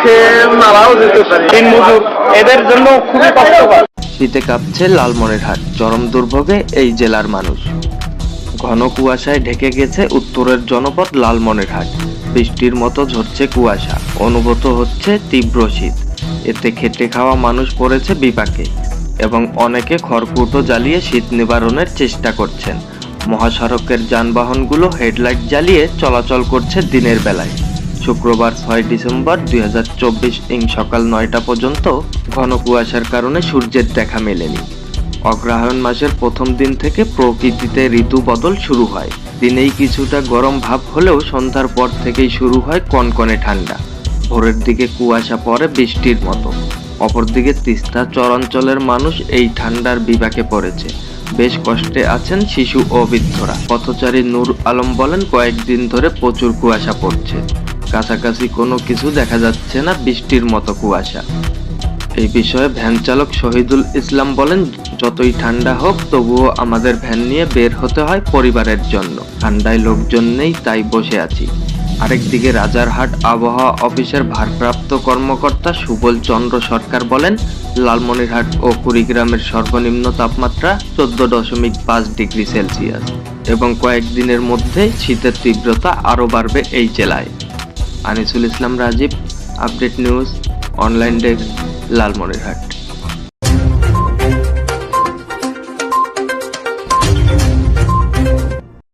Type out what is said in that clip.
খেয়ে মারাও যেতে পারে। দিন মজুর এদের জন্য খুবই কষ্টকর। শীতে কাঁপছে লালমনিরহাট। চরম দুর্ভোগে এই জেলার মানুষ। ঘন কুয়াশায় ঢেকে গেছে উত্তরের জনপদ লালমনিরহাট। বৃষ্টির মতো ঝরছে কুয়াশা। অনুভূত হচ্ছে তীব্র শীত। এতে খেটে খাওয়া মানুষ পড়েছে বিপাকে এবং অনেকে খড়কুটো জ্বালিয়ে শীত নিবারণের চেষ্টা করছেন। মহাসড়কের যানবাহনগুলো হেডলাইট জ্বালিয়ে চলাচল করছে দিনের বেলায়। শুক্রবার ছয় ডিসেম্বর দুই হাজার চব্বিশ ইং সকাল নয়টা পর্যন্ত ঘন কুয়াশার কারণে সূর্যের দেখা মেলেনি। অগ্রহায়ণ মাসের প্রথম দিন থেকে প্রকৃতিতে ঋতু বদল শুরু হয়। দিনেই কিছুটা গরম ভাব হলেও সন্ধ্যার পর থেকেই শুরু হয় কনকনে ঠান্ডা। ভোরের দিকে কুয়াশা পড়ে বৃষ্টির মতো। অপরদিকে তিস্তা চরাঞ্চলের মানুষ এই ঠান্ডার বিপাকে পড়েছে। বেশ কষ্টে আছেন শিশু ও বৃদ্ধরা। পথচারী নূর আলম বলেন, কয়েকদিন ধরে প্রচুর কুয়াশা পড়ছে। কাছাকাছি কোনো কিছু দেখা যাচ্ছে না বৃষ্টির মতো কুয়াশা। এই বিষয়ে ভ্যান চালক শহীদুল ইসলাম বলেন, যতই ঠান্ডা হোক, তবুও আমাদের ভ্যান নিয়ে বের হতে হয় পরিবারের জন্য। ঠান্ডায় লোকজন নেই, তাই বসে আছি। আরেকদিকে রাজারহাট আবহাওয়া অফিসের ভারপ্রাপ্ত কর্মকর্তা সুবল চন্দ্র সরকার বলেন, লালমনিরহাট ও কুড়িগ্রামের সর্বনিম্ন তাপমাত্রা চোদ্দ দশমিক পাঁচ ডিগ্রি সেলসিয়াস এবং কয়েকদিনের মধ্যে শীতের তীব্রতা আরও বাড়বে এই জেলায়। Anisul Islam Rajib update news online desk Lalmonirhat.